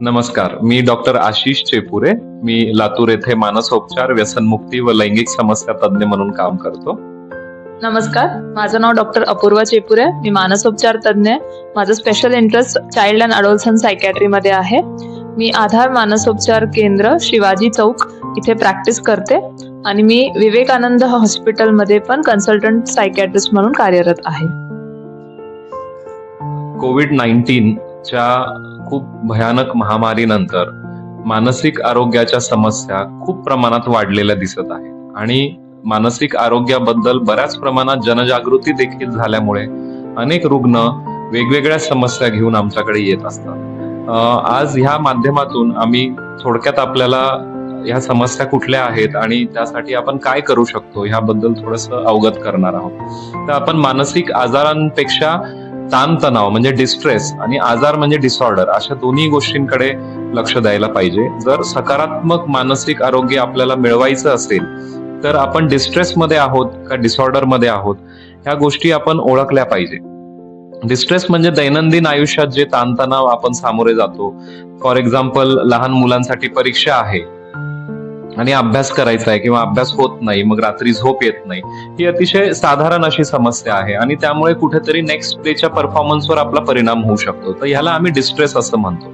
नमस्कार. मी डॉक्टर आशिष चेपुरे. मी लातूर येथे मानसोपचार व्यसनमुक्ती व लैंगिक समस्या तज्ज्ञ म्हणून काम करतो. नमस्कार. माझं नाव डॉक्टर अपूर्वा चेपुरे. मी मानसोपचार तज्ज्ञ. माझं special interest child and adolescent सायकॅट्रीमध्ये आहे. मी आधार मानसोपचार केंद्र शिवाजी चौक इथे प्रॅक्टिस करते. आणि मी विवेकानंद हॉस्पिटलमध्ये पण कन्सल्टंट सायकॅट्रिस्ट म्हणून कार्यरत आहे. कोविड च्या खूप भयानक महामारीनंतर मानसिक आरोग्याच्या समस्या खूप प्रमाणात वाढलेल्या दिसत आहे आणि मानसिक आरोग्याबद्दल बऱ्याच प्रमाणात जनजागृती देखील झाल्यामुळे अनेक रुग्ण वेगवेगळ्या समस्या घेऊन आमच्याकडे येत असतात. आज ह्या माध्यमातून आम्ही थोडक्यात आपल्याला ह्या समस्या कुठल्या आहेत आणि त्यासाठी आपण काय करू शकतो ह्याबद्दल थोडस अवगत करणार आहोत. तर आपण मानसिक आजारांपेक्षा ताणतणाव म्हणजे डिस्ट्रेस आणि आजार म्हणजे डिसऑर्डर अशा दोन्ही गोष्टींकडे लक्ष द्यायला पाहिजे. जर सकारात्मक मानसिक आरोग्य आपल्याला मिळवायचं असेल तर आपण डिस्ट्रेस मध्ये आहोत का डिसऑर्डरमध्ये आहोत ह्या गोष्टी आपण ओळखल्या पाहिजे. डिस्ट्रेस म्हणजे दैनंदिन आयुष्यात जे ताणतणाव आपण सामोरे जातो. फॉर एक्झाम्पल लहान मुलांसाठी परीक्षा आहे. आणि अभ्यास करायचा आहे किंवा अभ्यास होत नाही मग रात्री झोप येत नाही ही अतिशय साधारण अशी समस्या आहे. आणि त्यामुळे कुठेतरी नेक्स्ट डेच्या परफॉर्मन्सवर आपला परिणाम होऊ शकतो. तर ह्याला आम्ही डिस्ट्रेस असं म्हणतो.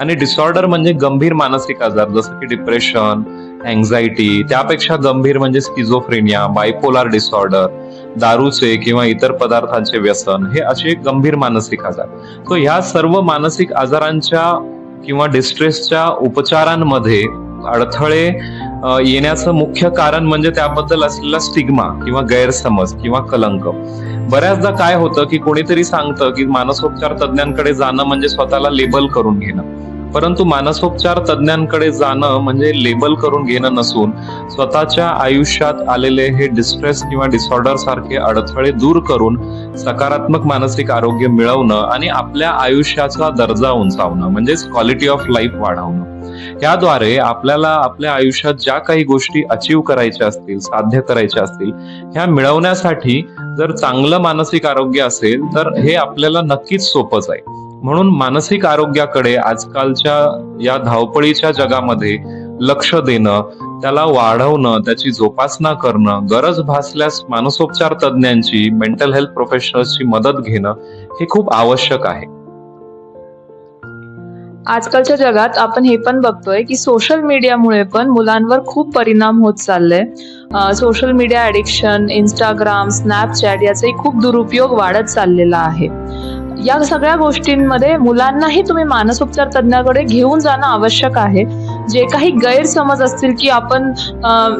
आणि डिसऑर्डर म्हणजे गंभीर मानसिक आजार जसं की डिप्रेशन अँझायटी त्यापेक्षा गंभीर म्हणजे स्किझोफ्रेनिया बायपोलार डिसऑर्डर दारूचे किंवा इतर पदार्थांचे व्यसन हे असे गंभीर मानसिक आजार. तर ह्या सर्व मानसिक आजारांच्या किंवा डिस्ट्रेसच्या उपचारांमध्ये अडथळे येण्याचं मुख्य कारण म्हणजे त्याबद्दल असलेला स्टिग्मा किंवा गैरसमज किंवा कलंक. बऱ्याचदा काय होतं की कोणीतरी सांगतं की मानसोपचार तज्ज्ञांकडे जाणं म्हणजे स्वतःला लेबल करून घेणं. परंतु मानसोपचार तज्ज्ञांकडे जाणं म्हणजे लेबल करून घेणं नसून स्वतःच्या आयुष्यात आलेले हे डिस्ट्रेस किंवा डिसऑर्डर सारखे अडथळे दूर करून सकारात्मक मानसिक आरोग्य मिळवणं आणि आपल्या आयुष्याचा दर्जा उंचावणं म्हणजेच क्वालिटी ऑफ लाईफ वाढवणं. याद्वारे आपल्याला आपल्या आयुष्यात ज्या काही गोष्टी अचीव करायच्या असतील साध्य करायच्या असतील ह्या मिळवण्यासाठी जर चांगलं मानसिक आरोग्य असेल तर हे आपल्याला नक्कीच सोपंच आहे. म्हणून मानसिक आरोग्याकडे आजकालच्या या धावपळीच्या जगामध्ये लक्ष देणं त्याला वाढवणं त्याची जोपासना करणं गरज भासल्यास मानसोपचार तज्ज्ञांची मेंटल हेल्थ प्रोफेशनल्सची मदत घेणं हे खूप आवश्यक आहे. आजकालच्या जगात आपण हे पण बघतोय की सोशल मीडियामुळे पण मुलांवर खूप परिणाम होत चाललंय. Social media addiction Instagram Snapchat याचाही खूप दुरुपयोग वाढत चाललेला आहे. या सगळ्या गोष्टींमध्ये मुलांनाही तुम्ही मानसोपचार तज्ञाकडे घेऊन जाणं आवश्यक आहे. जे काही गैरसमज असतील की आपण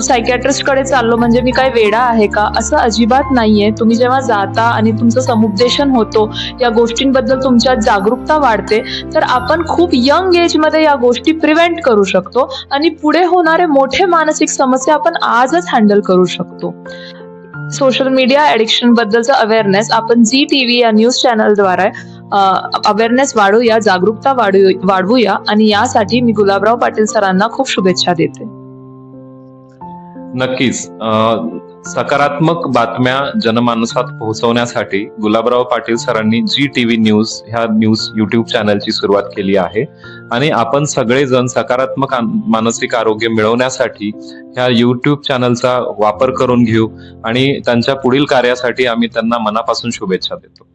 सायकॅट्रिस्टकडे चाललो म्हणजे मी काय वेडा आहे का? असं अजिबात नाहीये. तुम्ही जेव्हा जाता आणि तुमचं समुपदेशन होतो या गोष्टींबद्दल तुमच्यात जागरूकता वाढते तर आपण खूप यंग एजमध्ये या गोष्टी प्रिव्हेंट करू शकतो आणि पुढे होणारे मोठे मानसिक समस्या आपण आजच हँडल करू शकतो. सोशल मीडिया ॲडिक्शन बद्दलचं अवेअरनेस आपण झी टी व्ही या न्यूज चॅनलद्वारे अवेअरनेस वाढवूया जागरूकता वाढू वाढवूया आणि यासाठी मी गुलाबराव पाटील सरांना खूप शुभेच्छा देते. नक्कीच. सकारात्मक बातम्या जनमानसात पोहोचवण्यासाठी गुलाबराव पाटील सरांनी जी टीव्ही न्यूज ह्या न्यूज युट्यूब चॅनलची सुरुवात केली आहे. आणि आपण सगळेजण सकारात्मक मानसिक आरोग्य मिळवण्यासाठी ह्या युट्यूब चॅनलचा वापर करून घेऊ आणि त्यांच्या पुढील कार्यासाठी आम्ही त्यांना मनापासून शुभेच्छा देतो.